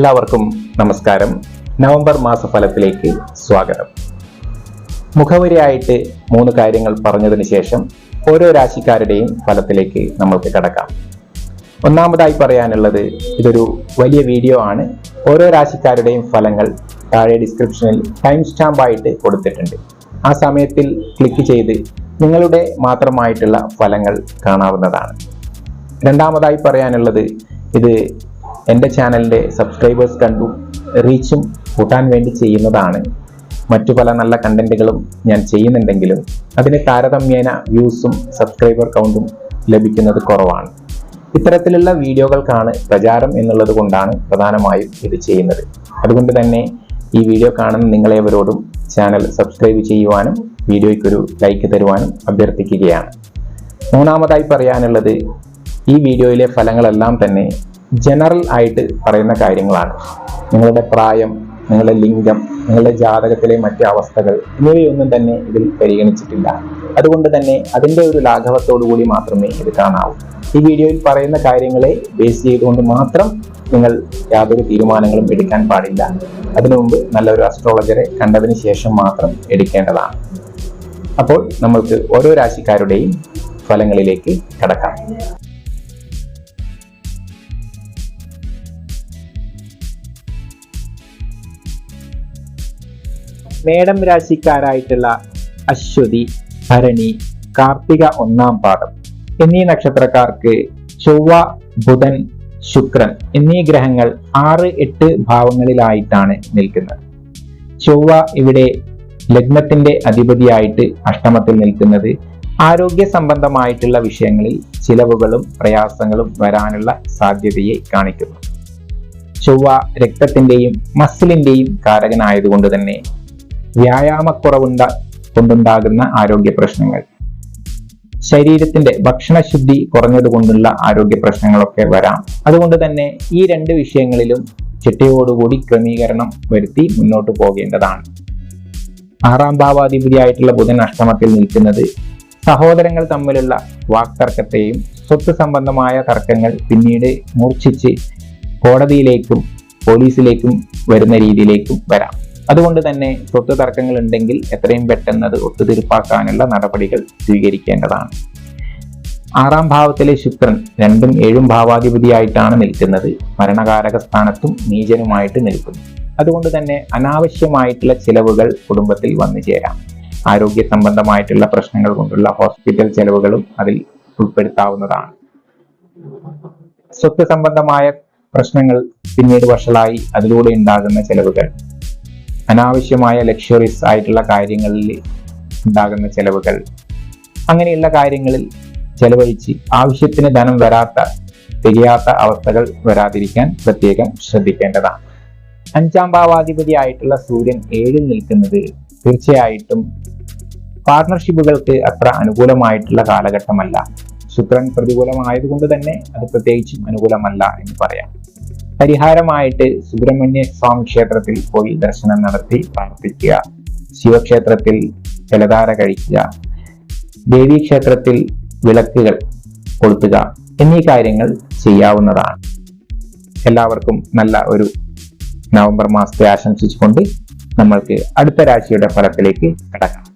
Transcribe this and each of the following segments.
എല്ലാവർക്കും നമസ്കാരം. നവംബർ മാസഫലത്തിലേക്ക് സ്വാഗതം. മുഖവരിയായിട്ട് മൂന്ന് കാര്യങ്ങൾ പറഞ്ഞതിന് ശേഷം ഓരോ രാശിക്കാരുടെയും ഫലത്തിലേക്ക് നമ്മൾക്ക് കടക്കാം. ഒന്നാമതായി പറയാനുള്ളത് ഇതൊരു വലിയ വീഡിയോ ആണ്. ഓരോ രാശിക്കാരുടെയും ഫലങ്ങൾ താഴെ ഡിസ്ക്രിപ്ഷനിൽ ടൈം സ്റ്റാമ്പായിട്ട് കൊടുത്തിട്ടുണ്ട്. ആ സമയത്തിൽ ക്ലിക്ക് ചെയ്ത് നിങ്ങളുടെ മാത്രമായിട്ടുള്ള ഫലങ്ങൾ കാണാവുന്നതാണ്. രണ്ടാമതായി പറയാനുള്ളത് ഇത് എന്റെ ചാനലിന്റെ സബ്സ്ക്രൈബേഴ്സ് കണ്ടു റീച്ചും കൂട്ടാൻ വേണ്ടി ചെയ്യുന്നതാണ്. മറ്റു പല നല്ല കണ്ടന്റുകളും ഞാൻ ചെയ്യുന്നുണ്ടെങ്കിലും അതിന് താരതമ്യേന വ്യൂസും സബ്സ്ക്രൈബർ കൗണ്ടും ലഭിക്കുന്നത് കുറവാണ്. ഇത്തരത്തിലുള്ള വീഡിയോകൾക്കാണ് പ്രചാരം എന്നുള്ളത് കൊണ്ടാണ് പ്രധാനമായും ഇത് ചെയ്യുന്നത്. അതുകൊണ്ട് തന്നെ ഈ വീഡിയോ കാണുന്ന നിങ്ങളേവരോടും ചാനൽ സബ്സ്ക്രൈബ് ചെയ്യുവാനും വീഡിയോയ്ക്കൊരു ലൈക്ക് തരുവാനും അഭ്യർത്ഥിക്കുകയാണ്. മൂന്നാമതായി പറയാനുള്ളത് ഈ വീഡിയോയിലെ ഫലങ്ങളെല്ലാം തന്നെ ജനറൽ ആയിട്ട് പറയുന്ന കാര്യങ്ങളാണ്. നിങ്ങളുടെ പ്രായം നിങ്ങളുടെ ലിംഗം നിങ്ങളുടെ ജാതകത്തിലെ മറ്റു അവസ്ഥകൾ എന്നിവയൊന്നും തന്നെ ഇതിൽ പരിഗണിച്ചിട്ടില്ല. അതുകൊണ്ട് തന്നെ അതിന്റെ ഒരു ലാഘവത്തോടു കൂടി മാത്രമേ ഇത് കാണാവൂ. ഈ വീഡിയോയിൽ പറയുന്ന കാര്യങ്ങളെ ബേസ് ചെയ്തുകൊണ്ട് മാത്രം നിങ്ങൾ യാതൊരു തീരുമാനങ്ങളും എടുക്കാൻ പാടില്ല. അതിനു മുമ്പ് നല്ലൊരു അസ്ട്രോളജറെ കണ്ടതിന് ശേഷം മാത്രം എടുക്കേണ്ടതാണ്. അപ്പോൾ നമ്മൾക്ക് ഓരോ രാശിക്കാരുടെയും ഫലങ്ങളിലേക്ക് കടക്കാം. മേടം രാശിക്കാരായിട്ടുള്ള അശ്വതി ഭരണി കാർത്തിക ഒന്നാം പാദം. എന്നീ നക്ഷത്രക്കാർക്ക് ചൊവ്വ ബുധൻ ശുക്രൻ എന്നീ ഗ്രഹങ്ങൾ ആറ് എട്ട് ഭാവങ്ങളിലായിട്ടാണ് നിൽക്കുന്നത്. ചൊവ്വ ഇവിടെ ലഗ്നത്തിന്റെ അധിപതിയായിട്ട് അഷ്ടമത്തിൽ നിൽക്കുന്നത് ആരോഗ്യ സംബന്ധമായിട്ടുള്ള വിഷയങ്ങളിൽ ചിലവുകളും പ്രയാസങ്ങളും വരാനുള്ള സാധ്യതയെ കാണിക്കുന്നു. ചൊവ്വ രക്തത്തിന്റെയും മസിലിന്റെയും കാരകനായതുകൊണ്ട് തന്നെ വ്യായാമക്കുറവുണ്ട കൊണ്ടുണ്ടാകുന്ന ആരോഗ്യ പ്രശ്നങ്ങൾ. ശരീരത്തിന്റെ ഭക്ഷണശുദ്ധി കുറഞ്ഞതുകൊണ്ടുള്ള ആരോഗ്യ പ്രശ്നങ്ങളൊക്കെ വരാം. അതുകൊണ്ട് തന്നെ ഈ രണ്ട് വിഷയങ്ങളിലും ചിട്ടയോടുകൂടി ക്രമീകരണം വരുത്തി മുന്നോട്ട് പോകേണ്ടതാണ്. ആറാം ഭാവാധിപതിയായിട്ടുള്ള ബുധൻ അഷ്ടമത്തിൽ നിൽക്കുന്നത് സഹോദരങ്ങൾ തമ്മിലുള്ള വാക്തർക്കത്തെയും സ്വത്ത് സംബന്ധമായ തർക്കങ്ങൾ പിന്നീട് മൂർച്ഛിച്ച് കോടതിയിലേക്കും പോലീസിലേക്കും വരുന്ന രീതിയിലേക്കും വരാം. അതുകൊണ്ട് തന്നെ സ്വത്ത് തർക്കങ്ങൾ ഉണ്ടെങ്കിൽ എത്രയും പെട്ടെന്ന് അത് ഒത്തുതീർപ്പാക്കാനുള്ള നടപടികൾ സ്വീകരിക്കേണ്ടതാണ്. ആറാം ഭാവത്തിലെ ശുക്രൻ രണ്ടും ഏഴും ഭാവാധിപതിയായിട്ടാണ് നിൽക്കുന്നത്. മരണകാരക സ്ഥാനത്തും നീചനുമായിട്ട് നിൽക്കുന്നു. അതുകൊണ്ട് തന്നെ അനാവശ്യമായിട്ടുള്ള ചിലവുകൾ കുടുംബത്തിൽ വന്നു ചേരാം. ആരോഗ്യ സംബന്ധമായിട്ടുള്ള പ്രശ്നങ്ങൾ കൊണ്ടുള്ള ഹോസ്പിറ്റൽ ചെലവുകളും അതിൽ ഉൾപ്പെടുത്താവുന്നതാണ്. സ്വത്ത് സംബന്ധമായ പ്രശ്നങ്ങൾ പിന്നീട് വഷളായി അതിലൂടെ ഉണ്ടാകുന്ന ചെലവുകൾ. അനാവശ്യമായ ലക്ഷറീസ് ആയിട്ടുള്ള കാര്യങ്ങളിൽ ഉണ്ടാകുന്ന ചെലവുകൾ. അങ്ങനെയുള്ള കാര്യങ്ങളിൽ ചെലവഴിച്ച് ആവശ്യത്തിന് ധനം വരാത്ത തികയാത്ത അവസ്ഥകൾ വരാതിരിക്കാൻ പ്രത്യേകം ശ്രദ്ധിക്കേണ്ടതാണ്. അഞ്ചാം ഭാവാധിപതി ആയിട്ടുള്ള സൂര്യൻ ഏഴിൽ നിൽക്കുന്നത് തീർച്ചയായിട്ടും പാർട്ണർഷിപ്പുകൾക്ക് അത്ര അനുകൂലമായിട്ടുള്ള കാലഘട്ടമല്ല. ശുക്രൻ പ്രതികൂലമായതുകൊണ്ട് തന്നെ അത് പ്രത്യേകിച്ചും അനുകൂലമല്ല എന്ന് പറയാം. പരിഹാരമായിട്ട് സുബ്രഹ്മണ്യ സ്വാമി ക്ഷേത്രത്തിൽ പോയി ദർശനം നടത്തി പ്രാർത്ഥിക്കുക. ശിവക്ഷേത്രത്തിൽ ജലധാര കഴിക്കുക. ദേവീ ക്ഷേത്രത്തിൽ വിളക്കുകൾ കൊളുത്തുക എന്നീ കാര്യങ്ങൾ ചെയ്യാവുന്നതാണ്. എല്ലാവർക്കും നല്ല ഒരു നവംബർ മാസത്തെ ആശംസിച്ചുകൊണ്ട് നമ്മൾക്ക് അടുത്ത രാശിയുടെ ഫലത്തിലേക്ക് കടക്കാം.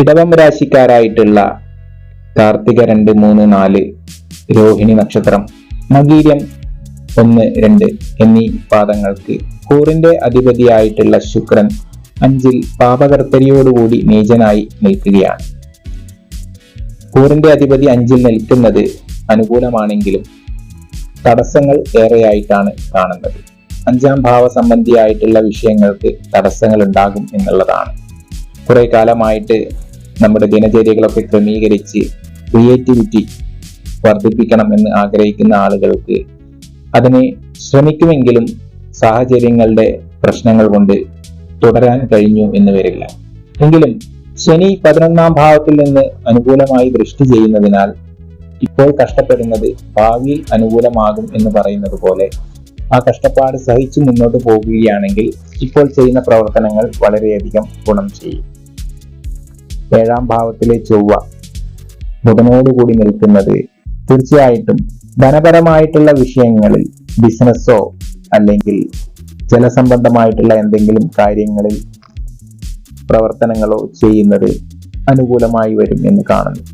ഇടവം രാശിക്കാരായിട്ടുള്ള കാർത്തിക രണ്ട് മൂന്ന് നാല് രോഹിണി നക്ഷത്രം മകീര്യം ഒന്ന് രണ്ട് എന്നീ പാദങ്ങൾക്ക് കൂറിന്റെ അധിപതിയായിട്ടുള്ള ശുക്രൻ അഞ്ചിൽ പാപകർത്തരിയോടുകൂടി നീചനായി നിൽക്കുകയാണ്. കൂറിന്റെ അധിപതി അഞ്ചിൽ നിൽക്കുന്നത് അനുകൂലമാണെങ്കിലും തടസ്സങ്ങൾ ഏറെയായിട്ടാണ് കാണുന്നത്. അഞ്ചാം ഭാവ സംബന്ധിയായിട്ടുള്ള വിഷയങ്ങൾക്ക് തടസ്സങ്ങൾ ഉണ്ടാകും എന്നുള്ളതാണ്. കുറെ കാലമായിട്ട് നമ്മുടെ ദിനചര്യകളൊക്കെ ക്രമീകരിച്ച് ക്രിയേറ്റിവിറ്റി വർദ്ധിപ്പിക്കണം എന്ന് ആഗ്രഹിക്കുന്ന ആളുകൾക്ക് അതിനെ ശ്രമിക്കുമെങ്കിലും സാഹചര്യങ്ങളുടെ പ്രശ്നങ്ങൾ കൊണ്ട് തുടരാൻ കഴിഞ്ഞു എന്ന് വരില്ല. എങ്കിലും ശനി പതിനൊന്നാം ഭാവത്തിൽ നിന്ന് അനുകൂലമായി ദൃഷ്ടി ചെയ്യുന്നതിനാൽ ഇപ്പോൾ കഷ്ടപ്പെടുന്നത് ഭാവിയിൽ അനുകൂലമാകും എന്ന് പറയുന്നത് പോലെ ആ കഷ്ടപ്പാട് സഹിച്ചു മുന്നോട്ട് പോകുകയാണെങ്കിൽ ഇപ്പോൾ ചെയ്യുന്ന പ്രവർത്തനങ്ങൾ വളരെയധികം ഗുണം ചെയ്യും. ഏഴാം ഭാവത്തിലെ ചൊവ്വ ബുധനോടുകൂടി നിൽക്കുന്നത് തീർച്ചയായിട്ടും ധനപരമായിട്ടുള്ള വിഷയങ്ങളിൽ ബിസിനസ്സോ അല്ലെങ്കിൽ ജലസംബന്ധമായിട്ടുള്ള എന്തെങ്കിലും കാര്യങ്ങളിൽ പ്രവർത്തനങ്ങളോ ചെയ്യുന്നത് അനുകൂലമായി വരും എന്ന് കാണുന്നു.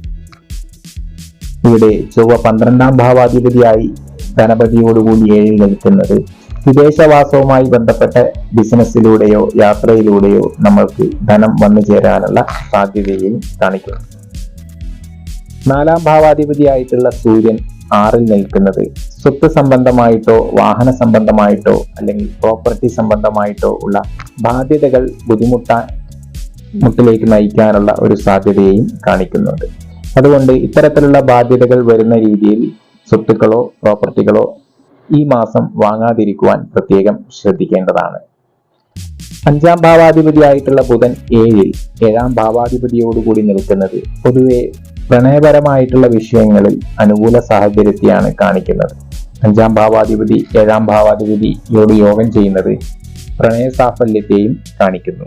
ഇവിടെ ചൊവ്വ പന്ത്രണ്ടാം ഭാവാധിപതിയായി ധനപതിയോടുകൂടി ഏഴിൽ നിൽക്കുന്നത് വിദേശവാസവുമായി ബന്ധപ്പെട്ട ബിസിനസ്സിലൂടെയോ യാത്രയിലൂടെയോ നമ്മൾക്ക് ധനം വന്നു ചേരാനുള്ള സാധ്യതയും കാണിക്കുന്നു. നാലാം ഭാവാധിപതിയായിട്ടുള്ള സൂര്യൻ ആറിൽ നിൽക്കുന്നത് സ്വത്ത് സംബന്ധമായിട്ടോ വാഹന സംബന്ധമായിട്ടോ അല്ലെങ്കിൽ പ്രോപ്പർട്ടി സംബന്ധമായിട്ടോ ഉള്ള ബാധ്യതകൾ ബുദ്ധിമുട്ടാൻ മുട്ടിലേക്ക് നയിക്കാനുള്ള ഒരു സാധ്യതയെയും കാണിക്കുന്നുണ്ട്. അതുകൊണ്ട് ഇത്തരത്തിലുള്ള ബാധ്യതകൾ വരുന്ന രീതിയിൽ സ്വത്തുക്കളോ പ്രോപ്പർട്ടികളോ ഈ മാസം വാങ്ങാതിരിക്കുവാൻ പ്രത്യേകം ശ്രദ്ധിക്കേണ്ടതാണ്. അഞ്ചാം ഭാവാധിപതിയായിട്ടുള്ള ബുധൻ ഏഴിൽ ഏഴാം ഭാവാധിപതിയോടുകൂടി നിൽക്കുന്നത് പൊതുവെ പ്രണയപരമായിട്ടുള്ള വിഷയങ്ങളിൽ അനുകൂല സാഹചര്യത്തെയാണ് കാണിക്കുന്നത്. അഞ്ചാം ഭാവാധിപതി ഏഴാം ഭാവാധിപതിയോട് യോഗം ചെയ്യുന്നത് പ്രണയ സാഫല്യത്തെയും കാണിക്കുന്നു.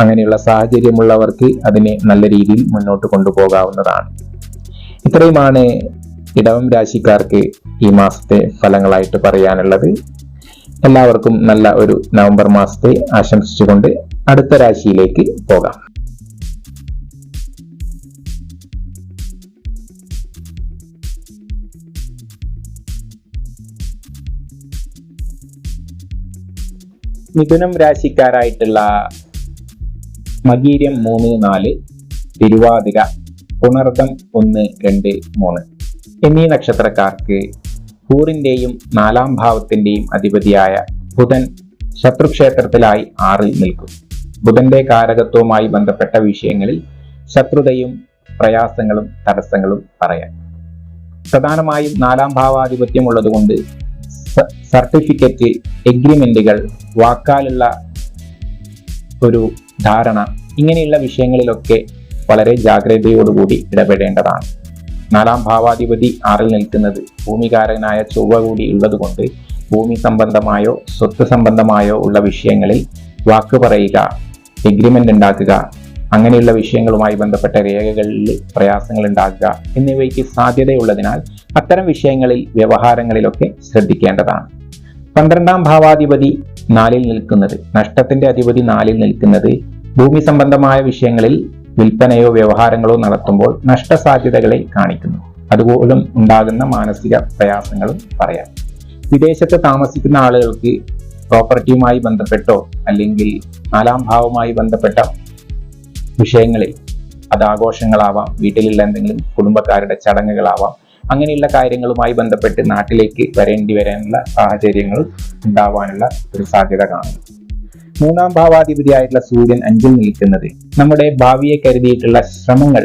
അങ്ങനെയുള്ള സാഹചര്യമുള്ളവർക്ക് അതിനെ നല്ല രീതിയിൽ മുന്നോട്ട് കൊണ്ടുപോകാവുന്നതാണ്. ഇത്രയുമാണ് ഇടവം രാശിക്കാർക്ക് ഈ മാസത്തെ ഫലങ്ങളായിട്ട് പറയാനുള്ളത്. എല്ലാവർക്കും നല്ല ഒരു നവംബർ മാസത്തെ ആശംസിച്ചുകൊണ്ട് അടുത്ത രാശിയിലേക്ക് പോകാം. മിഥുനം രാശിക്കാരായിട്ടുള്ള മകീര്യം മൂന്ന് നാല് തിരുവാതിര പുണർദം ഒന്ന് രണ്ട് മൂന്ന്. എന്നീ നക്ഷത്രക്കാർക്ക് കൂറിന്റെയും നാലാം ഭാവത്തിന്റെയും അധിപതിയായ ബുധൻ ശത്രുക്ഷേത്രത്തിലായി ആറിൽ നിൽക്കും. ബുധന്റെ കാരകത്വവുമായി ബന്ധപ്പെട്ട വിഷയങ്ങളിൽ ശത്രുതയും പ്രയാസങ്ങളും തടസ്സങ്ങളും പറയാം. പ്രധാനമായും നാലാം ഭാവാധിപത്യം ഉള്ളതുകൊണ്ട് സർട്ടിഫിക്കറ്റ് എഗ്രിമെന്റുകൾ വാക്കാലുള്ള ഒരു ധാരണ ഇങ്ങനെയുള്ള വിഷയങ്ങളിലൊക്കെ വളരെ ജാഗ്രതയോടുകൂടി ഇടപെടേണ്ടതാണ്. നാലാം ഭാവാധിപതി ആറിൽ നിൽക്കുന്നത് ഭൂമികാരനായ ചൊവ്വ കൂടി ഉള്ളതുകൊണ്ട് ഭൂമി സംബന്ധമായോ സ്വത്ത് സംബന്ധമായോ ഉള്ള വിഷയങ്ങളിൽ വാക്ക് പറയുക എഗ്രിമെന്റ് ഉണ്ടാക്കുക അങ്ങനെയുള്ള വിഷയങ്ങളുമായി ബന്ധപ്പെട്ട രേഖകളിൽ പ്രയാസങ്ങൾ ഉണ്ടാക്കുക എന്നിവയ്ക്ക് സാധ്യതയുള്ളതിനാൽ അത്തരം വിഷയങ്ങളിൽ വ്യവഹാരങ്ങളിലൊക്കെ ശ്രദ്ധിക്കേണ്ടതാണ്. പന്ത്രണ്ടാം ഭാവാധിപതി നാലിൽ നിൽക്കുന്നത് നഷ്ടത്തിന്റെ അധിപതി നാലിൽ നിൽക്കുന്നത് ഭൂമി സംബന്ധമായ വിഷയങ്ങളിൽ വിൽപ്പനയോ വ്യവഹാരങ്ങളോ നടത്തുമ്പോൾ നഷ്ടസാധ്യതകളെ കാണിക്കുന്നു. അതുപോലും ഉണ്ടാകുന്ന മാനസിക പ്രയാസങ്ങളും പറയാം. വിദേശത്ത് താമസിക്കുന്ന ആളുകൾക്ക് പ്രോപ്പർട്ടിയുമായി ബന്ധപ്പെട്ടോ അല്ലെങ്കിൽ നാലാം ഭാവവുമായി ബന്ധപ്പെട്ട വിഷയങ്ങളിൽ അത് ആഘോഷങ്ങളാവാം വീട്ടിലുള്ള എന്തെങ്കിലും കുടുംബക്കാരുടെ ചടങ്ങുകളാവാം അങ്ങനെയുള്ള കാര്യങ്ങളുമായി ബന്ധപ്പെട്ട് നാട്ടിലേക്ക് വരേണ്ടി വരാനുള്ള സാഹചര്യങ്ങൾ ഉണ്ടാവാനുള്ള ഒരു സാധ്യത കാണുന്നു. മൂന്നാം ഭാവാധിപതിയായിട്ടുള്ള സൂര്യൻ അഞ്ചിൽ നിൽക്കുന്നത് നമ്മുടെ ഭാവിയെ കരുതിയിട്ടുള്ള ശ്രമങ്ങൾ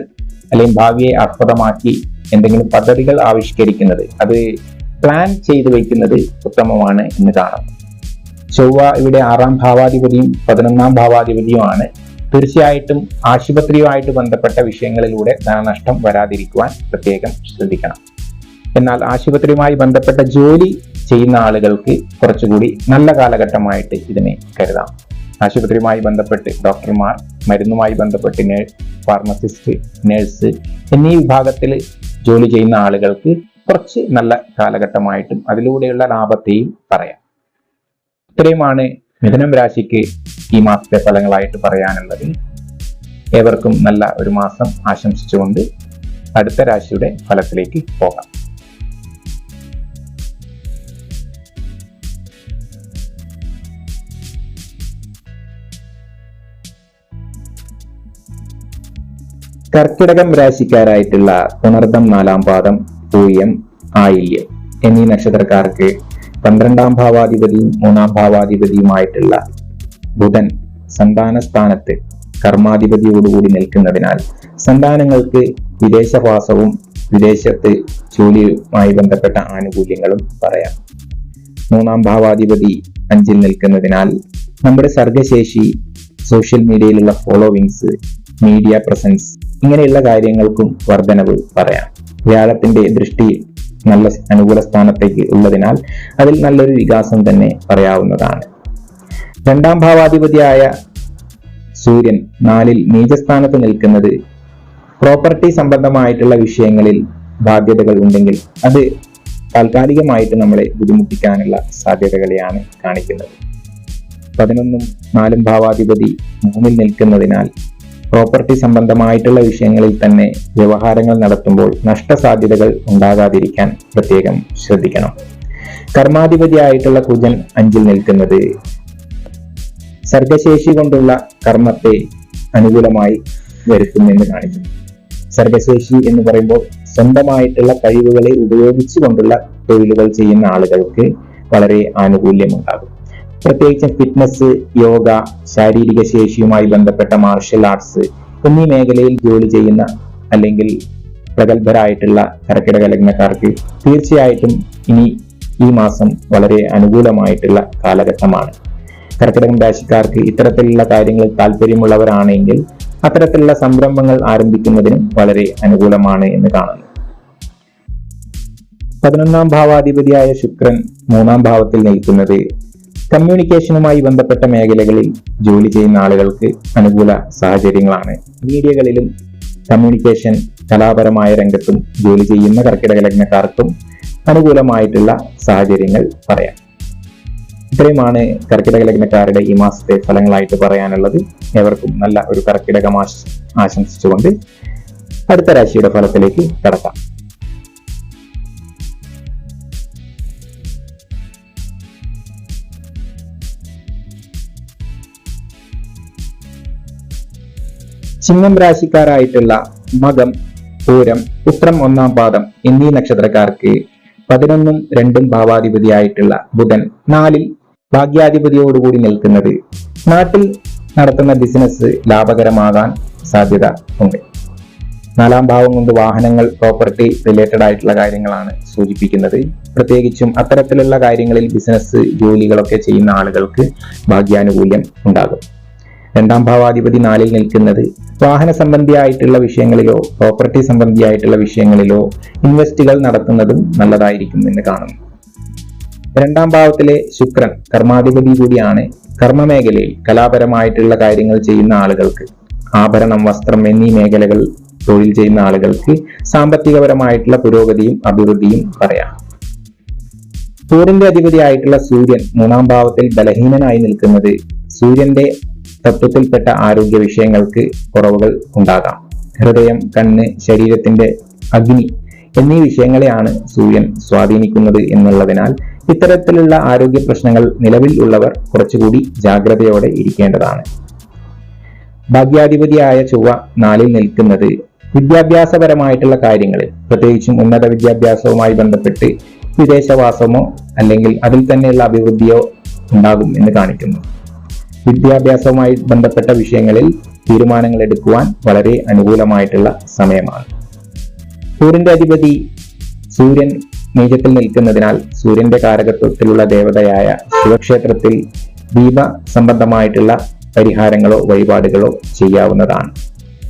അല്ലെങ്കിൽ ഭാവിയെ ആസ്പദമാക്കി എന്തെങ്കിലും പദ്ധതികൾ ആവിഷ്കരിക്കുന്നത് അത് പ്ലാൻ ചെയ്തു വയ്ക്കുന്നത് ഉത്തമമാണ് എന്ന് കാണാം. ചൊവ്വ ഇവിടെ ആറാം ഭാവാധിപതിയും പതിനൊന്നാം ഭാവാധിപതിയുമാണ്. തീർച്ചയായിട്ടും ആശുപത്രിയുമായിട്ട് ബന്ധപ്പെട്ട വിഷയങ്ങളിലൂടെ ധനനഷ്ടം വരാതിരിക്കുവാൻ പ്രത്യേകം ശ്രദ്ധിക്കണം. എന്നാൽ ആശുപത്രിയുമായി ബന്ധപ്പെട്ട ജോലി ചെയ്യുന്ന ആളുകൾക്ക് കുറച്ചുകൂടി നല്ല കാലഘട്ടമായിട്ട് ഇതിനെ കരുതാം. ആശുപത്രിയുമായി ബന്ധപ്പെട്ട് ഡോക്ടർമാർ മരുന്നുമായി ബന്ധപ്പെട്ട് നേ ഫാർമസിസ്റ്റ് നേഴ്സ് എന്നീ വിഭാഗത്തിൽ ജോലി ചെയ്യുന്ന ആളുകൾക്ക് കുറച്ച് നല്ല കാലഘട്ടമായിട്ടും അതിലൂടെയുള്ള ലാഭത്തെയും പറയാം. ഇത്രയുമാണ് മിഥുനം രാശിക്ക് ഈ മാസത്തെ ഫലങ്ങളായിട്ട് പറയാനുള്ളത്. ഏവർക്കും നല്ല ഒരു മാസം ആശംസിച്ചുകൊണ്ട് അടുത്ത രാശിയുടെ ഫലത്തിലേക്ക് പോകാം. കർക്കിടകം രാശിക്കാരായിട്ടുള്ള പുണർദം നാലാം പാദം പൂയം ആയില്യം എന്നീ നക്ഷത്രക്കാർക്ക് പന്ത്രണ്ടാം ഭാവാധിപതിയും മൂന്നാം ഭാവാധിപതിയുമായിട്ടുള്ള ബുധൻ സന്താന സ്ഥാനത്ത് കർമാധിപതിയോടുകൂടി നിൽക്കുന്നതിനാൽ സന്താനങ്ങൾക്ക് വിദേശവാസവും വിദേശത്ത് ജോലിയുമായി ബന്ധപ്പെട്ട ആനുകൂല്യങ്ങളും പറയാം. മൂന്നാം ഭാവാധിപതി അഞ്ചിൽ നിൽക്കുന്നതിനാൽ നമ്മുടെ സർഗശേഷി സോഷ്യൽ മീഡിയയിലുള്ള ഫോളോവിങ്സ് മീഡിയ പ്രസൻസ് ഇങ്ങനെയുള്ള കാര്യങ്ങൾക്കും വർധനവ് പറയാം. വ്യാഴത്തിന്റെ ദൃഷ്ടി നല്ല അനുകൂല സ്ഥാനത്തേക്ക് ഉള്ളതിനാൽ അതിൽ നല്ലൊരു വികാസം തന്നെ പറയാവുന്നതാണ്. രണ്ടാം ഭാവാധിപതിയായ സൂര്യൻ നാലിൽ നീചസ്ഥാനത്ത് നിൽക്കുന്നത് പ്രോപ്പർട്ടി സംബന്ധമായിട്ടുള്ള വിഷയങ്ങളിൽ ബാധ്യതകൾ ഉണ്ടെങ്കിൽ അത് താൽക്കാലികമായിട്ട് നമ്മളെ ബുദ്ധിമുട്ടിക്കാനുള്ള സാധ്യതകളെയാണ് കാണിക്കുന്നത്. പതിനൊന്നും നാലും ഭാവാധിപതി മൂന്നിൽ നിൽക്കുന്നതിനാൽ പ്രോപ്പർട്ടി സംബന്ധമായിട്ടുള്ള വിഷയങ്ങളിൽ തന്നെ വ്യവഹാരങ്ങൾ നടത്തുമ്പോൾ നഷ്ടസാധ്യതകൾ ഉണ്ടാകാതിരിക്കാൻ പ്രത്യേകം ശ്രദ്ധിക്കണം. കർമാധിപതിയായിട്ടുള്ള കുജൻ അഞ്ചിൽ നിൽക്കുന്നത് സർഗശേഷി കൊണ്ടുള്ള കർമ്മത്തെ അനുകൂലമായി വരുത്തുമെന്ന് കാണിക്കുന്നു. സർഗശേഷി എന്ന് പറയുമ്പോൾ സ്വന്തമായിട്ടുള്ള കഴിവുകളെ ഉപയോഗിച്ചുകൊണ്ടുള്ള തൊഴിലുകൾ ചെയ്യുന്ന ആളുകൾക്ക് വളരെ ആനുകൂല്യമുണ്ടാകും. പ്രത്യേകിച്ചും ഫിറ്റ്നസ് യോഗ ശാരീരിക ശേഷിയുമായി ബന്ധപ്പെട്ട മാർഷൽ ആർട്സ് എന്നീ മേഖലയിൽ ജോലി ചെയ്യുന്ന അല്ലെങ്കിൽ പ്രഗത്ഭരായിട്ടുള്ള കർക്കിടക ലഗ്നക്കാർക്ക് തീർച്ചയായിട്ടും ഇനി ഈ മാസം വളരെ അനുകൂലമായിട്ടുള്ള കാലഘട്ടമാണ്. കർക്കിടകം രാശിക്കാർക്ക് ഇത്തരത്തിലുള്ള കാര്യങ്ങളിൽ താല്പര്യമുള്ളവരാണെങ്കിൽ അത്തരത്തിലുള്ള സംരംഭങ്ങൾ ആരംഭിക്കുന്നതിനും വളരെ അനുകൂലമാണ് എന്ന് കാണുന്നു. പതിനൊന്നാം ഭാവാധിപതിയായ ശുക്രൻ മൂന്നാം ഭാവത്തിൽ നിൽക്കുന്നത് കമ്മ്യൂണിക്കേഷനുമായി ബന്ധപ്പെട്ട മേഖലകളിൽ ജോലി ചെയ്യുന്ന ആളുകൾക്ക് അനുകൂല സാഹചര്യങ്ങളാണ്. മീഡിയകളിലും കമ്മ്യൂണിക്കേഷൻ കലാപരമായ രംഗത്തും ജോലി ചെയ്യുന്ന കർക്കിടക ലഗ്നക്കാർക്കും അനുകൂലമായിട്ടുള്ള സാഹചര്യങ്ങൾ പറയാം. ഇത്രയുമാണ് കർക്കിടക ലഗ്നക്കാരുടെ ഈ മാസത്തെ ഫലങ്ങളായിട്ട് പറയാനുള്ളത്. ഏവർക്കും നല്ല ഒരു കർക്കിടകം ആശ- ആശംസിച്ചുകൊണ്ട് അടുത്ത രാശിയുടെ ഫലത്തിലേക്ക് കടക്കാം. ചിങ്ങം രാശിക്കാരായിട്ടുള്ള മകം പൂരം ഉത്രം ഒന്നാം പാദം എന്നീ നക്ഷത്രക്കാർക്ക് പതിനൊന്നും രണ്ടും ഭാവാധിപതിയായിട്ടുള്ള ബുധൻ നാലിൽ ഭാഗ്യാധിപതിയോടുകൂടി നിൽക്കുന്നത് നാട്ടിൽ നടത്തുന്ന ബിസിനസ് ലാഭകരമാകാൻ സാധ്യത ഉണ്ട്. നാലാം ഭാവം കൊണ്ട് വാഹനങ്ങൾ പ്രോപ്പർട്ടി റിലേറ്റഡ് ആയിട്ടുള്ള കാര്യങ്ങളാണ് സൂചിപ്പിക്കുന്നത്. പ്രത്യേകിച്ചും അത്തരത്തിലുള്ള കാര്യങ്ങളിൽ ബിസിനസ് ജോലികളൊക്കെ ചെയ്യുന്ന ആളുകൾക്ക് ഭാഗ്യാനുകൂല്യം ഉണ്ടാകും. രണ്ടാം ഭാവാധിപതി നാലിൽ നിൽക്കുന്നത് വാഹന സംബന്ധിയായിട്ടുള്ള വിഷയങ്ങളിലോ പ്രോപ്പർട്ടി സംബന്ധിയായിട്ടുള്ള വിഷയങ്ങളിലോ ഇൻവെസ്റ്റുകൾ നടത്തുന്നതും നല്ലതായിരിക്കും എന്ന് കാണുന്നു. രണ്ടാം ഭാവത്തിലെ ശുക്രൻ കർമാധിപതി കൂടിയാണ് കർമ്മമേഖലയിൽ കലാപരമായിട്ടുള്ള കാര്യങ്ങൾ ചെയ്യുന്ന ആളുകൾക്ക് ആഭരണം വസ്ത്രം എന്നീ മേഖലകൾ തൊഴിൽ ചെയ്യുന്ന ആളുകൾക്ക് സാമ്പത്തികപരമായിട്ടുള്ള പുരോഗതിയും അഭിവൃദ്ധിയും പറയാം. സൂര്യന്റെ അധിപതിയായിട്ടുള്ള സൂര്യൻ മൂന്നാം ഭാവത്തിൽ ബലഹീനനായി നിൽക്കുന്നത് സൂര്യന്റെ തത്വത്തിൽപ്പെട്ട ആരോഗ്യ വിഷയങ്ങൾക്ക് കുറവുകൾ ഉണ്ടാകാം. ഹൃദയം കണ്ണ് ശരീരത്തിന്റെ അഗ്നി എന്നീ വിഷയങ്ങളെയാണ് സൂര്യൻ സ്വാധീനിക്കുന്നത് എന്നുള്ളതിനാൽ ഇത്തരത്തിലുള്ള ആരോഗ്യ പ്രശ്നങ്ങൾ നിലവിൽ ഉള്ളവർ കുറച്ചുകൂടി ജാഗ്രതയോടെ ഇരിക്കേണ്ടതാണ്. ഭാഗ്യാധിപതിയായ ചൊവ്വ നാലിൽ നിൽക്കുന്നത് വിദ്യാഭ്യാസപരമായിട്ടുള്ള കാര്യങ്ങളിൽ പ്രത്യേകിച്ചും ഉന്നത വിദ്യാഭ്യാസവുമായി ബന്ധപ്പെട്ട് വിദേശവാസമോ അല്ലെങ്കിൽ അതിൽ തന്നെയുള്ള അഭിവൃദ്ധിയോ ഉണ്ടാകും എന്ന് കാണിക്കുന്നു. വിദ്യാഭ്യാസവുമായി ബന്ധപ്പെട്ട വിഷയങ്ങളിൽ തീരുമാനങ്ങൾ എടുക്കുവാൻ വളരെ അനുകൂലമായിട്ടുള്ള സമയമാണ്. സൂര്യന്റെ അധിപതി സൂര്യൻ നീചത്തിൽ നിൽക്കുന്നതിനാൽ സൂര്യന്റെ കാരകത്വത്തിലുള്ള ദേവതയായ ശിവക്ഷേത്രത്തിൽ ദീപ സംബന്ധമായിട്ടുള്ള പരിഹാരങ്ങളോ വഴിപാടുകളോ ചെയ്യാവുന്നതാണ്.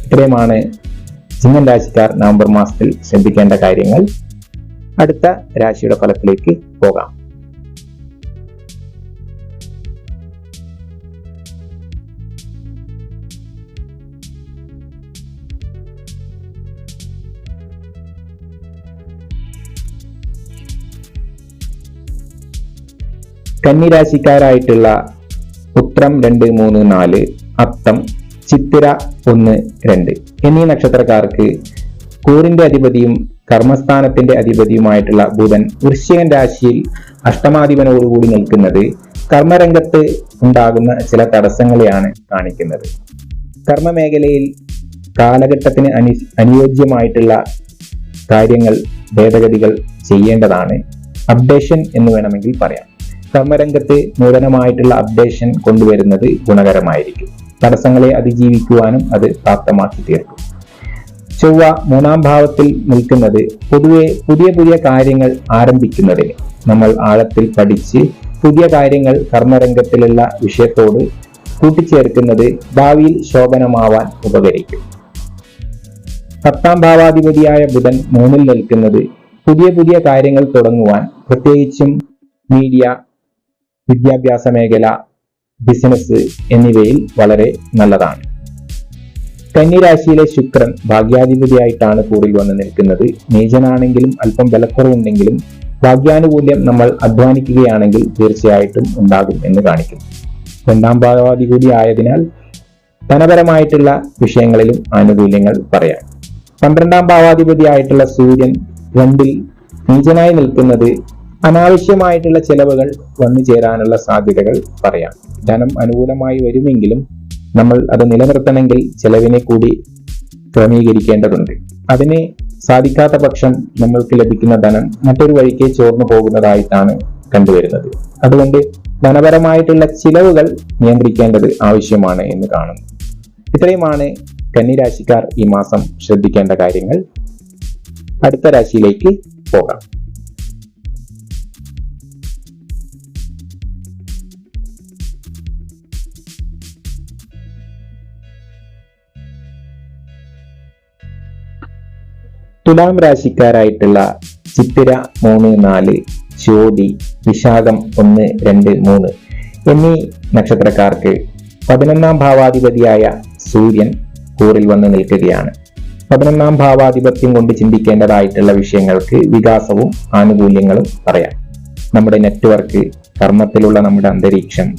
ഇത്രയുമാണ് ചിങ്ങൻ രാശിക്കാർ നവംബർ മാസത്തിൽ ശ്രദ്ധിക്കേണ്ട കാര്യങ്ങൾ. അടുത്ത രാശിയുടെ ഫലത്തിലേക്ക് പോകാം. കന്നിരാശിക്കാരായിട്ടുള്ള ഉത്രം രണ്ട് മൂന്ന് നാല് അത്തം ചിത്തിര ഒന്ന് രണ്ട്. എന്നീ നക്ഷത്രക്കാർക്ക് കൂറിന്റെ അധിപതിയും കർമ്മസ്ഥാനത്തിന്റെ അധിപതിയുമായിട്ടുള്ള ബുധൻ വൃശ്ചികൻ രാശിയിൽ അഷ്ടമാധിപനോടുകൂടി നിൽക്കുന്നത് കർമ്മരംഗത്ത് ഉണ്ടാകുന്ന ചില തടസ്സങ്ങളെയാണ് കാണിക്കുന്നത്. കർമ്മമേഖലയിൽ കാലഘട്ടത്തിന് അനു അനുയോജ്യമായിട്ടുള്ള കാര്യങ്ങൾ ഭേദഗതികൾ ചെയ്യേണ്ടതാണ്. അപ്ഡേഷൻ എന്ന് വേണമെങ്കിൽ പറയാം. കർമ്മരംഗത്ത് നൂതനമായിട്ടുള്ള അപ്ഡേഷൻ കൊണ്ടുവരുന്നത് ഗുണകരമായിരിക്കും. തടസ്സങ്ങളെ അതിജീവിക്കുവാനും അത് പ്രാപ്തമാക്കി തീർക്കും. ചൊവ്വ മൂന്നാം ഭാവത്തിൽ നിൽക്കുന്നത് പൊതുവെ പുതിയ പുതിയ കാര്യങ്ങൾ ആരംഭിക്കുന്നതിന്. നമ്മൾ ആഴത്തിൽ പഠിച്ച് പുതിയ കാര്യങ്ങൾ കർമ്മരംഗത്തിലുള്ള വിഷയത്തോട് കൂട്ടിച്ചേർക്കുന്നത് ഭാവിയിൽ ശോഭനമാവാൻ ഉപകരിക്കും. പത്താം ഭാവാധിപതിയായ ബുധൻ മൂന്നിൽ നിൽക്കുന്നത് പുതിയ പുതിയ കാര്യങ്ങൾ തുടങ്ങുവാൻ പ്രത്യേകിച്ചും മീഡിയ വിദ്യാഭ്യാസ മേഖല ബിസിനസ് എന്നിവയിൽ വളരെ നല്ലതാണ്. കന്നിരാശിയിലെ ശുക്രൻ ഭാഗ്യാധിപതിയായിട്ടാണ് കൂടിൽ വന്ന് നിൽക്കുന്നത്. നീചനാണെങ്കിലും അല്പം വിലക്കുറവുണ്ടെങ്കിലും ഭാഗ്യാനുകൂല്യം നമ്മൾ അധ്വാനിക്കുകയാണെങ്കിൽ തീർച്ചയായിട്ടും ഉണ്ടാകും എന്ന് കാണിക്കും രണ്ടാം ഭാഗവാദി കൂടി ആയതിനാൽ ധനപരമായിട്ടുള്ള വിഷയങ്ങളിലും ആനുകൂല്യങ്ങൾ പറയാം. പന്ത്രണ്ടാം ഭാവാധിപതിയായിട്ടുള്ള സൂര്യൻ രണ്ടിൽ നീചനായി നിൽക്കുന്നത് അനാവശ്യമായിട്ടുള്ള ചെലവുകൾ വന്നു ചേരാനുള്ള സാധ്യതകൾ പറയാം. ധനം അനുകൂലമായി വരുമെങ്കിലും നമ്മൾ അത് നിലനിർത്തണമെങ്കിൽ ചെലവിനെ കൂടി ക്രമീകരിക്കേണ്ടതുണ്ട്. അതിനെ സാധിക്കാത്ത പക്ഷം നമ്മൾക്ക് ലഭിക്കുന്ന ധനം മറ്റൊരു വഴിക്ക് ചോർന്നു പോകുന്നതായിട്ടാണ് കണ്ടുവരുന്നത്. അതുകൊണ്ട് ധനപരമായിട്ടുള്ള ചിലവുകൾ നിയന്ത്രിക്കേണ്ടത് ആവശ്യമാണ് എന്ന് കാണുന്നു. ഇത്രയുമാണ് കന്നിരാശിക്കാർ ഈ മാസം ശ്രദ്ധിക്കേണ്ട കാര്യങ്ങൾ. അടുത്ത രാശിയിലേക്ക് പോകാം. തുലാം രാശിക്കാരായിട്ടുള്ള ചിത്തിര മൂന്ന് നാല് ജ്യോതി വിശാഖം ഒന്ന് രണ്ട് മൂന്ന് എന്നീ നക്ഷത്രക്കാർക്ക് പതിനൊന്നാം ഭാവാധിപതിയായ സൂര്യൻ കൂറിൽ വന്ന് നിൽക്കുകയാണ്. പതിനൊന്നാം ഭാവാധിപത്യം കൊണ്ട് ചിന്തിക്കേണ്ടതായിട്ടുള്ള വിഷയങ്ങൾക്ക് വികാസവും ആനുകൂല്യങ്ങളും പറയാം. നമ്മുടെ നെറ്റ്വർക്ക് കർമ്മത്തിലുള്ള നമ്മുടെ അന്തരീക്ഷം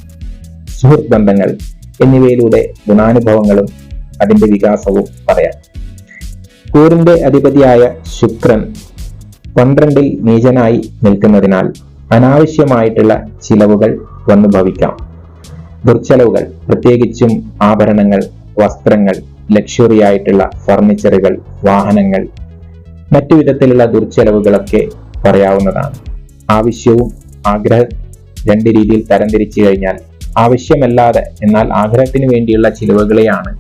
സുഹൃത്ത് ബന്ധങ്ങൾ എന്നിവയിലൂടെ ഗുണാനുഭവങ്ങളും അതിന്റെ വികാസവും പറയാം. കൂറിന്റെ അധിപതിയായ ശുക്രൻ പന്ത്രണ്ടിൽ നീചനായി നിൽക്കുന്നതിനാൽ അനാവശ്യമായിട്ടുള്ള ചിലവുകൾ വന്നു ഭവിക്കാം. ദുർച്ചെലവുകൾ പ്രത്യേകിച്ചും ആഭരണങ്ങൾ വസ്ത്രങ്ങൾ ലക്ഷറി ആയിട്ടുള്ള ഫർണിച്ചറുകൾ വാഹനങ്ങൾ മറ്റു വിധത്തിലുള്ള ദുർച്ചെലവുകളൊക്കെ പറയാവുന്നതാണ്. ആവശ്യവും ആഗ്രഹം രണ്ട് രീതിയിൽ തരംതിരിച്ചു കഴിഞ്ഞാൽ ആവശ്യമല്ലാതെ എന്നാൽ ആഗ്രഹത്തിന് വേണ്ടിയുള്ള ചിലവുകളെയാണ്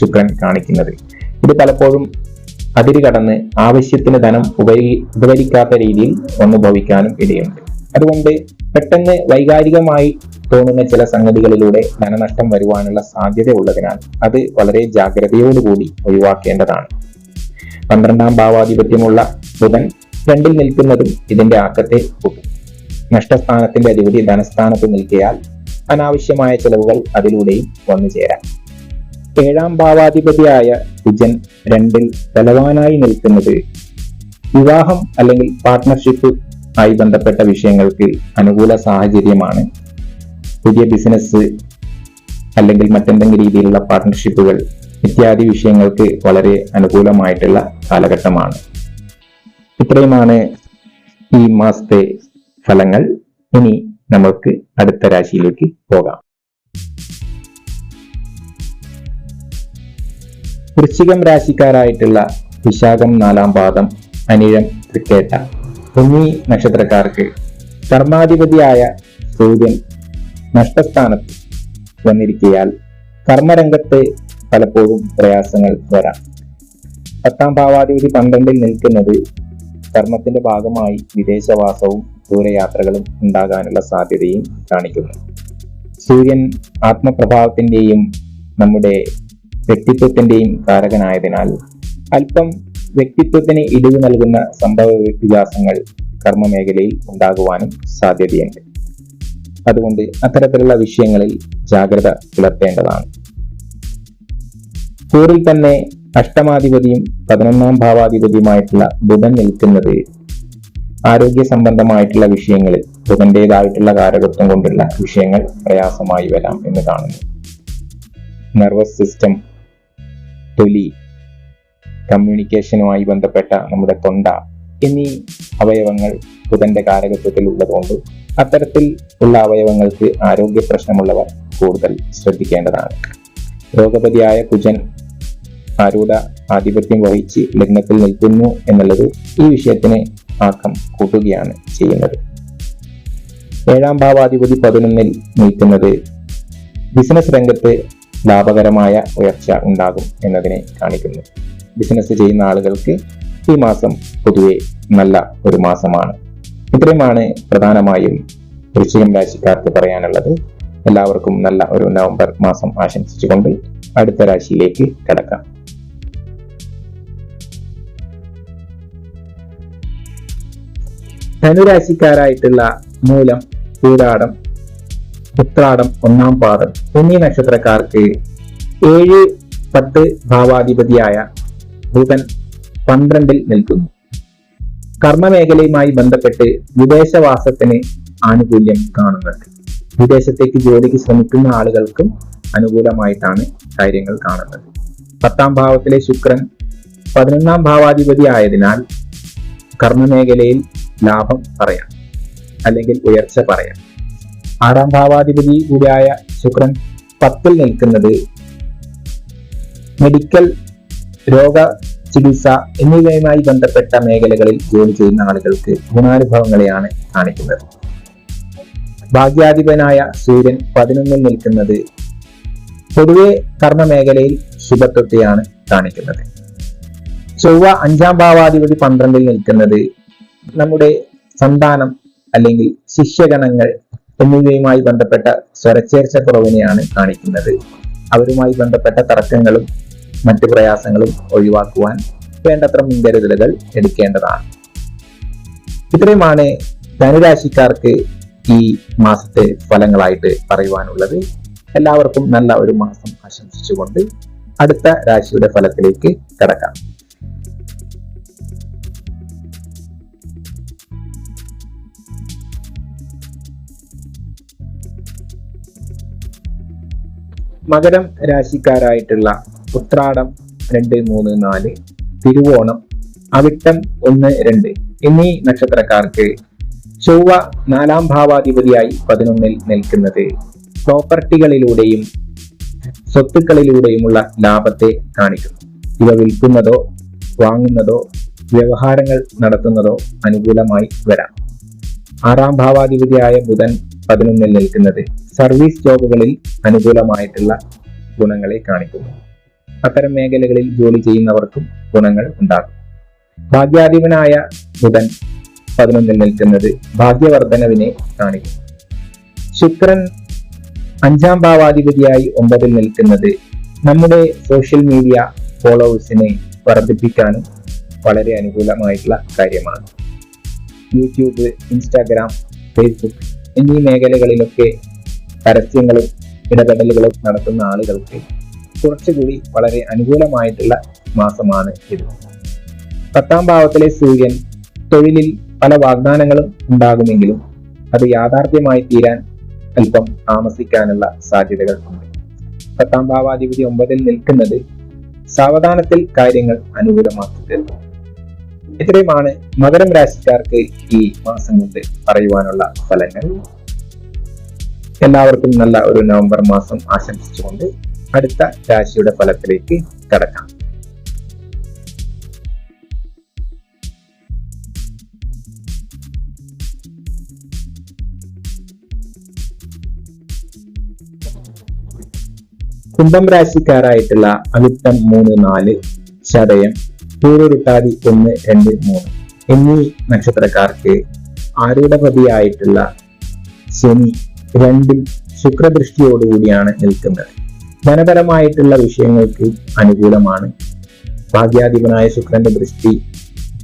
ശുക്രൻ കാണിക്കുന്നത്. ഇത് പലപ്പോഴും അതിര് കടന്ന് ആവശ്യത്തിന് ധനം ഉപരി ഉപകരിക്കാത്ത രീതിയിൽ വന്നു ഭവിക്കാനും ഇടയുണ്ട്. അതുകൊണ്ട് പെട്ടെന്ന് വൈകാരികമായി തോന്നുന്ന ചില സംഗതികളിലൂടെ ധനനഷ്ടം വരുവാനുള്ള സാധ്യത ഉള്ളതിനാൽ അത് വളരെ ജാഗ്രതയോടുകൂടി ഒഴിവാക്കേണ്ടതാണ്. പന്ത്രണ്ടാം ഭാവാധിപത്യമുള്ള ബുധൻ രണ്ടിൽ നിൽക്കുന്നതും ഇതിന്റെ ആക്കത്തെ കൂട്ടും നഷ്ടസ്ഥാനത്തിന്റെ അധിപതി ധനസ്ഥാനത്ത് നിൽക്കിയാൽ അനാവശ്യമായ ചെലവുകൾ അതിലൂടെയും വന്നു ചേരാം ഏഴാം ഭാവാധിപതിയായ കുജൻ രണ്ടിൽ ബലവാനായി നിൽക്കുന്നത് വിവാഹം അല്ലെങ്കിൽ പാർട്ട്ണർഷിപ്പ് ആയി ബന്ധപ്പെട്ട വിഷയങ്ങൾക്ക് അനുകൂല സാഹചര്യമാണ്. പുതിയ ബിസിനസ് അല്ലെങ്കിൽ മറ്റെന്തെങ്കിലും രീതിയിലുള്ള പാർട്ട്ണർഷിപ്പുകൾ ഇത്യാദി വിഷയങ്ങൾക്ക് വളരെ അനുകൂലമായിട്ടുള്ള കാലഘട്ടമാണ്. ഇത്രയുമാണ് ഈ മാസത്തെ ഫലങ്ങൾ. ഇനി നമുക്ക് അടുത്ത രാശിയിലേക്ക് പോകാം. വൃശ്ചികം രാശിക്കാരായിട്ടുള്ള വിശാഖം നാലാം പാദം അനിഴം തൃക്കേട്ട എന്നീ നക്ഷത്രക്കാർക്ക് കർമാധിപതിയായ സൂര്യൻ നഷ്ടസ്ഥാനത്ത് വന്നിരിക്കയാൽ കർമ്മരംഗത്ത് പലപ്പോഴും പ്രയാസങ്ങൾ വരാം. പത്താം ഭാവാധിപതി പന്ത്രണ്ടിൽ നിൽക്കുന്നത് കർമ്മത്തിന്റെ ഭാഗമായി വിദേശവാസവും ദൂരയാത്രകളും ഉണ്ടാകാനുള്ള സാധ്യതയും കാണിക്കുന്നു. സൂര്യൻ ആത്മപ്രഭാവത്തിന്റെയും നമ്മുടെ വ്യക്തിത്വത്തിന്റെയും കാരകനായതിനാൽ അല്പം വ്യക്തിത്വത്തിന് ഇടിവ് നൽകുന്ന സംഭവ വികാസങ്ങൾ കർമ്മമേഖലയിൽ ഉണ്ടാകുവാനും സാധ്യതയുണ്ട്. അതുകൊണ്ട് അത്തരത്തിലുള്ള വിഷയങ്ങളിൽ ജാഗ്രത പുലർത്തേണ്ടതാണ്. കൂറിൽ തന്നെ അഷ്ടമാധിപതിയും പതിനൊന്നാം ഭാവാധിപതിയുമായിട്ടുള്ള ബുധൻ നിൽക്കുന്നത് ആരോഗ്യ സംബന്ധമായിട്ടുള്ള വിഷയങ്ങളിൽ ബുധന്റേതായിട്ടുള്ള കാരകത്വം കൊണ്ടുള്ള വിഷയങ്ങൾ പ്രയാസമായി വരാം എന്ന് കാണുന്നു. നെർവസ് സിസ്റ്റം തൊലി കമ്മ്യൂണിക്കേഷനുമായി ബന്ധപ്പെട്ട നമ്മുടെ തൊണ്ട എന്നീ അവയവങ്ങൾ ബുധന്റെ കാരകത്വത്തിൽ ഉള്ളതുകൊണ്ട് അത്തരത്തിൽ ഉള്ള അവയവങ്ങൾക്ക് ആരോഗ്യ പ്രശ്നമുള്ളവർ കൂടുതൽ ശ്രദ്ധിക്കേണ്ടതാണ്. രോഗപതിയായ കുജൻ ആരൂഢ ആധിപത്യം വഹിച്ച് ലഗ്നത്തിൽ നിൽക്കുന്നു എന്നുള്ളത് ഈ വിഷയത്തിന് ആക്കം കൂട്ടുകയാണ് ചെയ്യുന്നത്. ഏഴാം ഭാവാധിപതി പതിനൊന്നിൽ നിൽക്കുന്നത് ബിസിനസ് രംഗത്ത് ലാഭകരമായ ഉയർച്ച ഉണ്ടാകും എന്നതിനെ കാണിക്കുന്നു. ബിസിനസ് ചെയ്യുന്ന ആളുകൾക്ക് ഈ മാസം പൊതുവെ നല്ല ഒരു മാസമാണ്. ഇത്രയുമാണ് പ്രധാനമായും വൃശ്ചികം രാശിക്കാർക്ക് പറയാനുള്ളത്. എല്ലാവർക്കും നല്ല ഒരു നവംബർ മാസം ആശംസിച്ചുകൊണ്ട് അടുത്ത രാശിയിലേക്ക് കടക്കാം. ധനുരാശിക്കാരായിട്ടുള്ള മൂലം പൂരാടം ഉത്രാടം ഒന്നാം പാദം. എന്നീ നക്ഷത്രക്കാർക്ക് ഏഴ് പത്ത് ഭാവാധിപതിയായ ബുധൻ പന്ത്രണ്ടിൽ നിൽക്കുന്നു. കർമ്മമേഖലയുമായി ബന്ധപ്പെട്ട് വിദേശവാസത്തിന് ആനുകൂല്യം കാണുന്നുണ്ട്. വിദേശത്തേക്ക് ജോലിക്ക് ശ്രമിക്കുന്ന ആളുകൾക്കും അനുകൂലമായിട്ടാണ് കാര്യങ്ങൾ കാണുന്നത്. പത്താം ഭാവത്തിലെ ശുക്രൻ പതിനൊന്നാം ഭാവാധിപതി ആയതിനാൽ കർമ്മമേഖലയിൽ ലാഭം പറയാം അല്ലെങ്കിൽ ഉയർച്ച പറയാം. ആറാം ഭാവാധിപതി കൂടിയായ ശുക്രൻ പത്തിൽ നിൽക്കുന്നത് മെഡിക്കൽ രോഗ ചികിത്സ എന്നിവയുമായി ബന്ധപ്പെട്ട മേഖലകളിൽ ജോലി ചെയ്യുന്ന ആളുകൾക്ക് ഗുണാനുഭവങ്ങളെയാണ് കാണിക്കുന്നത്. ഭാഗ്യാധിപനായ സൂര്യൻ പതിനൊന്നിൽ നിൽക്കുന്നത് പൊതുവെ കർമ്മ മേഖലയിൽ ശുഭത്വത്തെയാണ് കാണിക്കുന്നത്. ചൊവ്വ അഞ്ചാം ഭാവാധിപതി പന്ത്രണ്ടിൽ നിൽക്കുന്നത് നമ്മുടെ സന്താനം അല്ലെങ്കിൽ ശിഷ്യഗണങ്ങൾ എന്നിവയുമായി ബന്ധപ്പെട്ട സ്വരച്ചേർച്ച കുറവിനെയാണ് കാണിക്കുന്നത്. അവരുമായി ബന്ധപ്പെട്ട തർക്കങ്ങളും മറ്റു പ്രയാസങ്ങളും ഒഴിവാക്കുവാൻ വേണ്ടത്ര മുൻകരുതലുകൾ എടുക്കേണ്ടതാണ്. ഇത്രയുമാണ് ധനുരാശിക്കാർക്ക് ഈ മാസത്തെ ഫലങ്ങളായിട്ട് പറയുവാനുള്ളത്. എല്ലാവർക്കും നല്ല ഒരു മാസം ആശംസിച്ചുകൊണ്ട് അടുത്ത രാശിയുടെ ഫലത്തിലേക്ക് കടക്കാം. മകരം രാശിക്കാരായിട്ടുള്ള ഉത്രാടം രണ്ട് മൂന്ന് നാല് തിരുവോണം അവിട്ടം ഒന്ന് രണ്ട് എന്നീ നക്ഷത്രക്കാർക്ക് ചൊവ്വ നാലാം ഭാവാധിപതിയായി പതിനൊന്നിൽ നിൽക്കുന്നത് പ്രോപ്പർട്ടികളിലൂടെയും സ്വത്തുക്കളിലൂടെയുമുള്ള ലാഭത്തെ കാണിക്കുന്നു. ഇവ വിൽക്കുന്നതോ വാങ്ങുന്നതോ വ്യവഹാരങ്ങൾ നടത്തുന്നതോ അനുകൂലമായി വരാം. ആറാം ഭാവാധിപതിയായ ബുധൻ പതിനൊന്നിൽ നിൽക്കുന്നത് സർവീസ് ജോബുകളിൽ അനുകൂലമായിട്ടുള്ള ഗുണങ്ങളെ കാണിക്കുന്നു. അത്തരം മേഖലകളിൽ ജോലി ചെയ്യുന്നവർക്കും ഗുണങ്ങൾ ഉണ്ടാകും. ഭാഗ്യാധിപനായ ബുധൻ പതിനൊന്നിൽ നിൽക്കുന്നത് ഭാഗ്യവർദ്ധനവിനെ കാണിക്കുന്നു. ശുക്രൻ അഞ്ചാം ഭാവാധിപതിയായി ഒമ്പതിൽ നിൽക്കുന്നത് നമ്മുടെ സോഷ്യൽ മീഡിയ ഫോളോവേഴ്സിനെ വർദ്ധിപ്പിക്കാനും വളരെ അനുകൂലമായിട്ടുള്ള കാര്യമാണ്. യൂട്യൂബ് ഇൻസ്റ്റാഗ്രാം ഫേസ്ബുക്ക് എന്നീ മേഖലകളിലൊക്കെ പരസ്യങ്ങളും ഇടപെടലുകളും നടത്തുന്ന ആളുകൾക്ക് കുറച്ചുകൂടി വളരെ അനുകൂലമായിട്ടുള്ള മാസമാണ് ഇത്. പത്താം ഭാവത്തിലെ സൂര്യൻ തൊഴിലിൽ പല വാഗ്ദാനങ്ങളും ഉണ്ടാകുമെങ്കിലും അത് യാഥാർത്ഥ്യമായി തീരാൻ അല്പം താമസിക്കാനുള്ള സാധ്യതകൾ ഉണ്ട്. പത്താം ഭാവാധിപതി ഒമ്പതിൽ നിൽക്കുന്നത് സാവധാനത്തിൽ കാര്യങ്ങൾ അനുകൂലമാക്കി തീർക്കും ഇത്രയുമാണ് മകരം രാശിക്കാർക്ക് ഈ മാസം കൊണ്ട് പറയുവാനുള്ള ഫലങ്ങൾ. എല്ലാവർക്കും നല്ല ഒരു നവംബർ മാസം ആശംസിച്ചുകൊണ്ട് അടുത്ത രാശിയുടെ ഫലത്തിലേക്ക് കടക്കാം. കുംഭം രാശിക്കാരായിട്ടുള്ള അവിട്ടം മൂന്ന് നാല് ചതയം പൂരുരുട്ടാതി ഒന്ന് രണ്ട് മൂന്ന് എന്നീ നക്ഷത്രക്കാർക്ക് ആരൂഢപതിയായിട്ടുള്ള ശനി രണ്ടിൽ ശുക്രദൃഷ്ടിയോടുകൂടിയാണ് നിൽക്കുന്നത്. ധനപരമായിട്ടുള്ള വിഷയങ്ങൾക്ക് അനുകൂലമാണ്. ഭാഗ്യാധിപനായ ശുക്രന്റെ ദൃഷ്ടി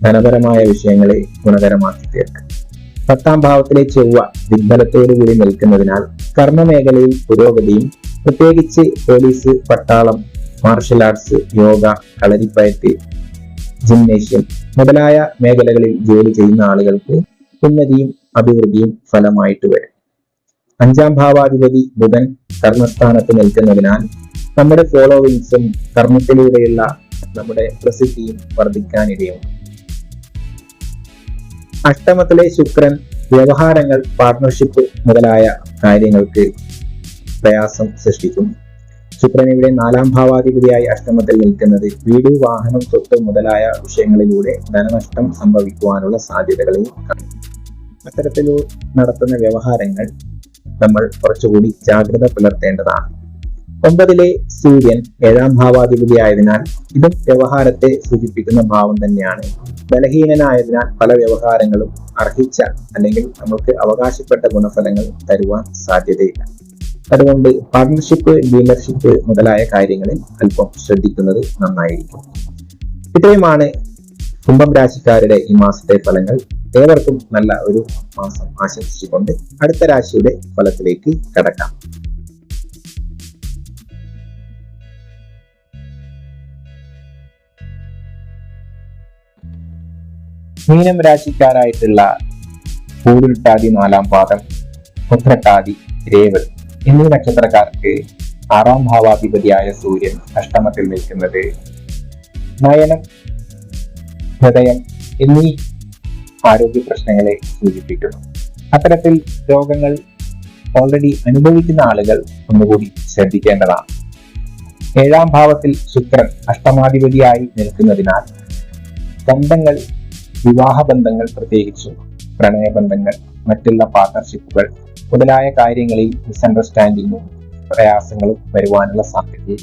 ധനപരമായ വിഷയങ്ങളെ ഗുണകരമാക്കി തീർക്കും. പത്താം ഭാവത്തിലെ ചൊവ്വ ദുർബലത്തോടുകൂടി നിൽക്കുന്നതിനാൽ കർമ്മമേഖലയിൽ പുരോഗതിയും പ്രത്യേകിച്ച് പോലീസ് പട്ടാളം martial arts yoga kalaripayattu gymnasium മുതലായ മേഖലകളിൽ ജോലി ചെയ്യുന്ന ആളുകൾക്ക് ഉന്നതിയും അഭിവൃദ്ധിയും ഫലമായിട്ട് വരും. അഞ്ചാം ഭാവാധിപതി ബുധൻ കർമ്മസ്ഥാനത്ത് നിൽക്കുന്നതിനാൽ നമ്മുടെ ഫോളോവിങ്സും കർമ്മത്തിലൂടെയുള്ള നമ്മുടെ പ്രസിദ്ധിയും വർദ്ധിക്കാനിടയുണ്ട്. അഷ്ടമത്തിലെ ശുക്രൻ വ്യവഹാരങ്ങൾ പാർട്ണർഷിപ്പ് മുതലായ കാര്യങ്ങൾക്ക് പ്രയാസം സൃഷ്ടിക്കും ശുക്രൻ ഇവിടെ നാലാം ഭാവാധിപതിയായി അഷ്ടമത്തിൽ നിൽക്കുന്നത് വീട് വാഹനം സ്വത്ത് മുതലായ വിഷയങ്ങളിലൂടെ ധനനഷ്ടം സംഭവിക്കുവാനുള്ള സാധ്യതകളെയും കാണും അത്തരത്തിൽ നടത്തുന്ന വ്യവഹാരങ്ങൾ നമ്മൾ കുറച്ചുകൂടി ജാഗ്രത പുലർത്തേണ്ടതാണ്. ഒമ്പതിലെ സൂര്യൻ ഏഴാം ഭാവാധിപതി ആയതിനാൽ ഇതും വ്യവഹാരത്തെ സൂചിപ്പിക്കുന്ന ഭാവം തന്നെയാണ്. ബലഹീനനായതിനാൽ പല വ്യവഹാരങ്ങളും അർഹിച്ച അല്ലെങ്കിൽ നമുക്ക് അവകാശപ്പെട്ട ഗുണഫലങ്ങൾ തരുവാൻ സാധ്യതയില്ല. അതുകൊണ്ട് പാർട്ണർഷിപ്പ് ഡീലർഷിപ്പ് മുതലായ കാര്യങ്ങളിൽ അല്പം ശ്രദ്ധിക്കുന്നത് നന്നായിരിക്കും. ഇത്രയുമാണ് കുംഭം രാശിക്കാരുടെ ഈ മാസത്തെ ഫലങ്ങൾ. ഏവർക്കും നല്ല ഒരു മാസം ആശംസിച്ചുകൊണ്ട് അടുത്ത രാശിയുടെ ഫലത്തിലേക്ക് കടക്കാം. മീനം രാശിക്കാരായിട്ടുള്ള പൂരുട്ടാതി നാലാം പാദം ഉത്രട്ടാതി രേവ് എന്നീ നക്ഷത്രക്കാർക്ക് ആറാം ഭാവാധിപതിയായ സൂര്യൻ അഷ്ടമത്തിൽ നിൽക്കുന്നത് നയനം ഹൃദയം എന്നീ ആരോഗ്യ പ്രശ്നങ്ങളെ സൂചിപ്പിക്കുന്നു. അത്തരത്തിൽ രോഗങ്ങൾ ഓൾറെഡി അനുഭവിക്കുന്ന ആളുകൾ ഒന്നുകൂടി ശ്രദ്ധിക്കേണ്ടതാണ്. ഏഴാം ഭാവത്തിൽ ശുക്രൻ അഷ്ടമാധിപതിയായി നിൽക്കുന്നതിനാൽ ബന്ധങ്ങൾ വിവാഹ ബന്ധങ്ങൾ പ്രത്യേകിച്ചും പ്രണയബന്ധങ്ങൾ മറ്റുള്ള പാർട്ണർഷിപ്പുകൾ മുതലായ കാര്യങ്ങളിൽ മിസ്അണ്ടർസ്റ്റാൻഡിങ്ങും പ്രയാസങ്ങളും വരുവാനുള്ള സാധ്യത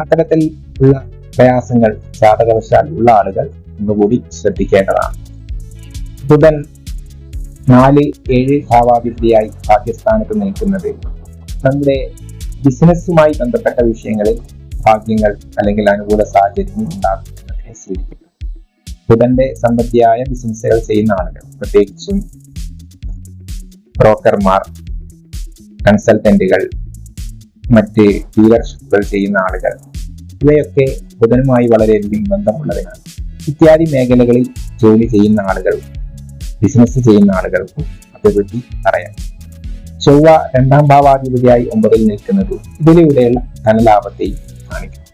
അത്തരത്തിൽ ഉള്ള പ്രയാസങ്ങൾ ജാതകവശാൽ ഉള്ള ആളുകൾ ഒന്നുകൂടി ശ്രദ്ധിക്കേണ്ടതാണ്. ബുധൻ നാല് ഏഴ് ഭാവാധിപതിയായി ഭാഗ്യസ്ഥാനത്ത് നിൽക്കുന്നത്. നമ്മുടെ ബിസിനസ്സുമായി ബന്ധപ്പെട്ട വിഷയങ്ങളിൽ ഭാഗ്യങ്ങൾ അല്ലെങ്കിൽ അനുകൂല സാഹചര്യങ്ങൾ ഉണ്ടാകുന്നതിനെ സൂചിപ്പിക്കും ബുധന്റെ സമ്പത്തിയായ ബിസിനസ്സുകൾ ചെയ്യുന്ന ആളുകൾ പ്രത്യേകിച്ചും ബ്രോക്കർമാർ കൺസൾട്ടന്റുകൾ മറ്റ് ഡീലർഷിപ്പുകൾ ചെയ്യുന്ന ആളുകൾ ഇവയൊക്കെ ബുധനുമായി വളരെയധികം ബന്ധമുള്ളവരാണ്. ഇത്യാദി മേഖലകളിൽ ജോലി ചെയ്യുന്ന ആളുകൾ ബിസിനസ് ചെയ്യുന്ന ആളുകൾക്കും അഭിവൃദ്ധി പറയാം ചൊവ്വ രണ്ടാം ഭാവാധിപതിയായി ഒമ്പതിൽ നിൽക്കുന്നത് ഇതിലൂടെയുള്ള ധനലാഭത്തെയും കാണിക്കുന്നു.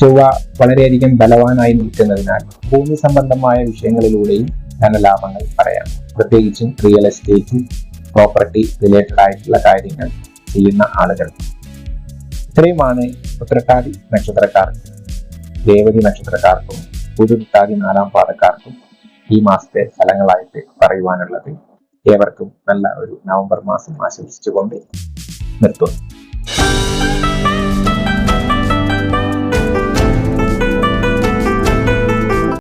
ചൊവ്വ വളരെയധികം ബലവാനായി നിൽക്കുന്നതിനാൽ ഭൂമി സംബന്ധമായ വിഷയങ്ങളിലൂടെയും ധനലാഭങ്ങൾ പറയാം പ്രത്യേകിച്ചും റിയൽ എസ്റ്റേറ്റ് പ്രോപ്പർട്ടി റിലേറ്റഡ് ആയിട്ടുള്ള കാര്യങ്ങൾ ചെയ്യുന്ന ആളുകൾ. ഇത്രയുമാണ് ഉത്തരട്ടാതി നക്ഷത്രക്കാർക്ക് രേവതി നക്ഷത്രക്കാർക്കും പുതുരുട്ടാതി നാലാം പാദക്കാർക്കും ഈ മാസത്തെ ഫലങ്ങളായിട്ട് പറയുവാനുള്ളത് ഏവർക്കും നല്ല ഒരു നവംബർ മാസം ആശംസിച്ചുകൊണ്ട് നിർത്തുന്നു.